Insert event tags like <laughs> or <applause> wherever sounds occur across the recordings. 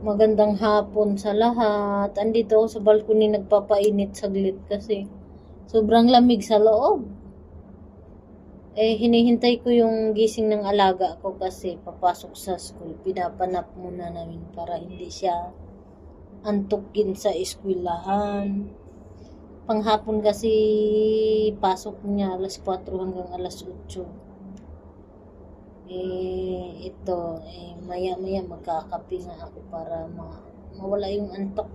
Magandang hapon sa lahat. Andito ako sa balcony nagpapainit saglit kasi sobrang lamig sa loob. Eh, hinihintay ko yung gising ng alaga ko kasi papasok sa school. Pinapanap muna namin para hindi siya antukin sa eskwelahan. Panghapon kasi pasok niya alas 4 hanggang alas 8 eh ito eh maya maya magkakape nga ako para ma mawala yung antok.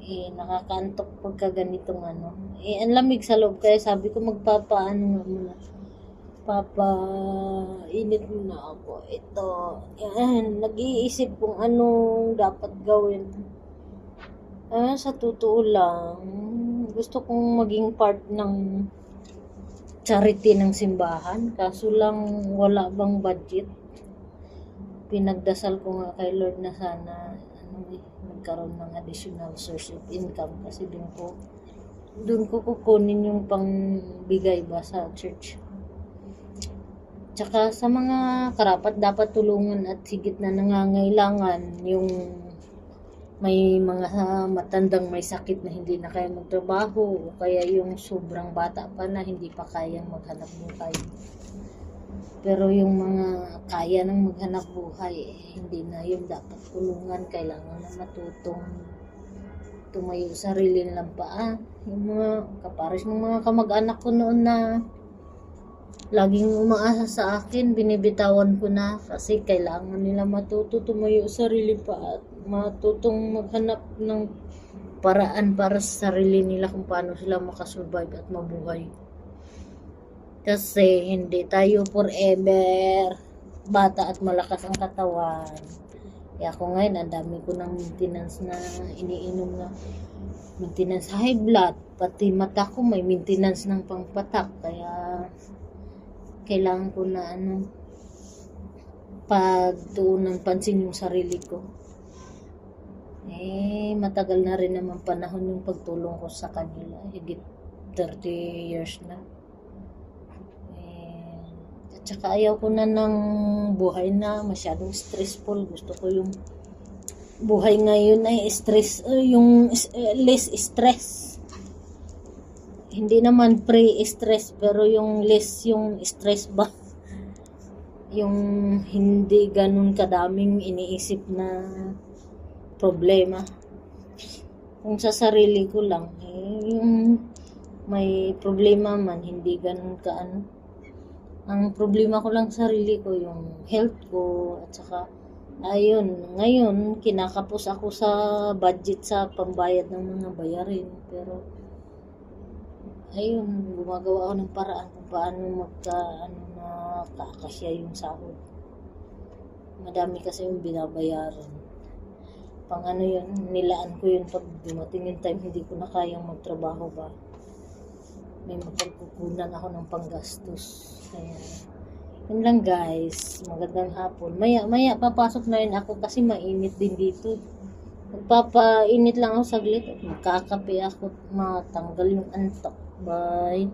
Eh nakakaantok pagka ganitong ano. Eh ang lamig sa loob kaya sabi ko magpapaano nga muna. Papa init muna ako. Ito yan nag-iisip kung anong dapat gawin. Ah sa totoo lang gusto kong maging part ng charity ng simbahan. Kaso lang wala bang budget. Pinagdasal ko nga kay Lord na sana ano eh, magkaroon ng additional source of income kasi doon ko doon ko kukunin yung pangbigay ba sa church. Tsaka sa mga karapat dapat tulungan at higit na nangangailangan yung may mga matandang may sakit na hindi na kaya magtrabaho o kaya yung sobrang bata pa na hindi pa kayang maghanap buhay. Pero yung mga kaya nang maghanap buhay, eh, hindi na yun dapat tulungan. Kailangan na matutong tumayo sa sarili nilang paa. Yung mga kapares ng mga kamag-anak ko noon na laging umaasa sa akin, binibitawan ko na kasi kailangan nila matuto tumayo sa sarili pa at matutong maghanap ng paraan para sa sarili nila kung paano sila makasurvive at mabuhay. Kasi hindi tayo forever bata at malakas ang katawan. Kaya ako ngayon, ang dami ko ng maintenance na iniinom na maintenance high blood. Pati mata ko may maintenance ng pangpatak. Kaya kailangan ko na ano pagtuon ng pansin yung sarili ko. Eh, matagal na rin naman panahon yung pagtulong ko sa kanila. Higit 30 years na. Eh, at saka ayaw ko na ng buhay na masyadong stressful. Gusto ko yung buhay ngayon ay stress, uh, yung uh, less stress hindi naman pre-stress pero yung less yung stress ba? <laughs> Yung hindi ganun kadaming iniisip na problema. Kung sa sarili ko lang eh, yung may problema man hindi ganun ka ano. Ang problema ko lang sa sarili ko yung health ko at saka ayun ngayon kinakapos ako sa budget sa pambayad ng mga bayarin pero ayun, gumagawa ako ng paraan kung paano magka, ano na, kakasya yung sahod. Madami kasi yung binabayaran. Pang ano yun, nilaan ko yun pag dumating yung time, hindi ko na kayang magtrabaho ba. May mapagkukunan ako ng panggastos. Kaya, yun lang guys. Magandang hapon. Maya, maya, papasok na rin ako kasi mainit din dito. Magpapainit lang ako saglit magkakape ako at matanggal yung antok. Bye.